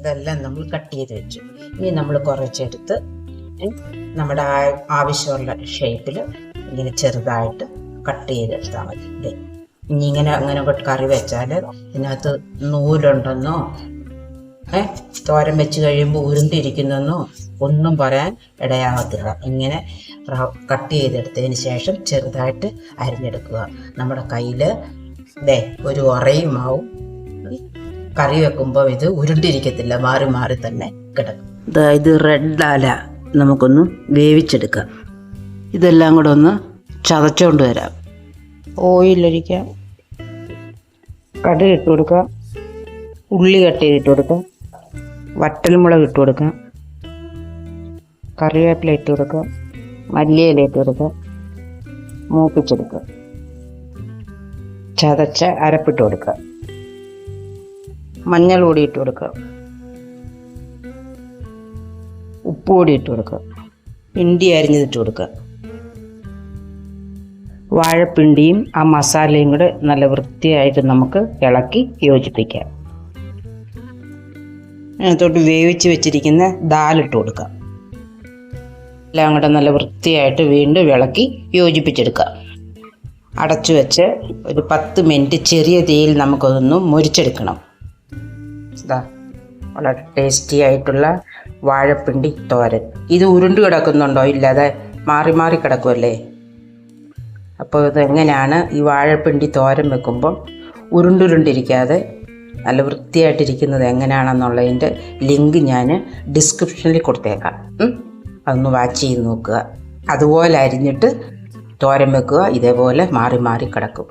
ഇതെല്ലാം നമ്മൾ കട്ട് ചെയ്ത് വെച്ചു. ഇനി നമ്മൾ കുറച്ചെടുത്ത് നമ്മുടെ ആവശ്യമുള്ള ഷേപ്പിൽ ഇങ്ങനെ ചെറുതായിട്ട് കട്ട് ചെയ്തെടുത്താൽ മതി. ഇനി ഇങ്ങനെ അങ്ങനെ കറി വെച്ചാൽ ഇതിനകത്ത് നൂലുണ്ടെന്നോ ഏ തോരൻ വെച്ച് കഴിയുമ്പോൾ ഉരുണ്ടിരിക്കുന്നെന്നോ ഒന്നും പറയാൻ ഇടയാകത്തില്ല ഇങ്ങനെ കട്ട് ചെയ്തെടുത്തതിന് ശേഷം ചെറുതായിട്ട് അരിഞ്ഞെടുക്കുക. നമ്മുടെ കയ്യിൽ ദേ ഒരു ഉറയും ആവും കറി വെക്കുമ്പോൾ ഇത് ഉരുണ്ടിരിക്കത്തില്ല മാറി മാറി തന്നെ കിടക്കും. ഇത് റെഡ് ആല നമുക്കൊന്ന് വേവിച്ചെടുക്കാം. ഇതെല്ലാം കൂടെ ഒന്ന് ചതച്ചുകൊണ്ട് വരാം. ഓയിലൊഴിക്കാം കടുക് ഇട്ട് കൊടുക്കാം. ഉള്ളി കട്ട് ചെയ്തിട്ട് കൊടുക്കാം. വറ്റൽമുളക് ഇട്ട് കൊടുക്കാം. കറിവേപ്പില ഇട്ട് കൊടുക്കാം. മല്ലിയില ഇട്ട് കൊടുക്കാം. മൂപ്പിച്ചെടുക്കുക ചതച്ച് അരപ്പിട്ട് കൊടുക്കുക മഞ്ഞൾ പൊടി ഇട്ട് കൊടുക്കുക. ഉപ്പ് പൊടി ഇട്ട് കൊടുക്കുക. പിണ്ടി അരിഞ്ഞതിട്ട് കൊടുക്കുക. വാഴപ്പിണ്ടിയും ആ മസാലയും കൂടെ നല്ല വൃത്തിയായിട്ട് നമുക്ക് ഇളക്കി യോജിപ്പിക്കാം. അതിനകത്തോട്ട് വേവിച്ച് വെച്ചിരിക്കുന്ന ദാലിട്ട് കൊടുക്കാം എല്ലാം കൂടെ നല്ല വൃത്തിയായിട്ട് വീണ്ടും ഇളക്കി യോജിപ്പിച്ചെടുക്കുക. അടച്ചു വെച്ച് ഒരു പത്ത് മിനിറ്റ് ചെറിയ തീയിൽ നമുക്കതൊന്ന് മുരിച്ചെടുക്കണം. ഇതാ വളരെ ടേസ്റ്റി ആയിട്ടുള്ള വാഴപ്പിണ്ടി തോരൻ. ഇത് ഉരുണ്ട് കിടക്കുന്നുണ്ടോ? ഇല്ലാതെ മാറി മാറി കിടക്കുമല്ലേ അപ്പോൾ ഇതെങ്ങനെയാണ് ഈ വാഴപ്പിണ്ടി തോരൻ വെക്കുമ്പം ഉരുണ്ടുരുണ്ടിരിക്കാതെ നല്ല വൃത്തിയായിട്ടിരിക്കുന്നത് എങ്ങനെയാണെന്നുള്ളതിന്റെ ലിങ്ക് ഞാൻ ഡിസ്ക്രിപ്ഷനിൽ കൊടുത്തേക്കാം? അതൊന്ന് വാച്ച് ചെയ്ത് നോക്കുക. അതുപോലെ അരിഞ്ഞിട്ട് തോരൻ വെക്കുക. ഇതേപോലെ മാറി മാറി കിടക്കും.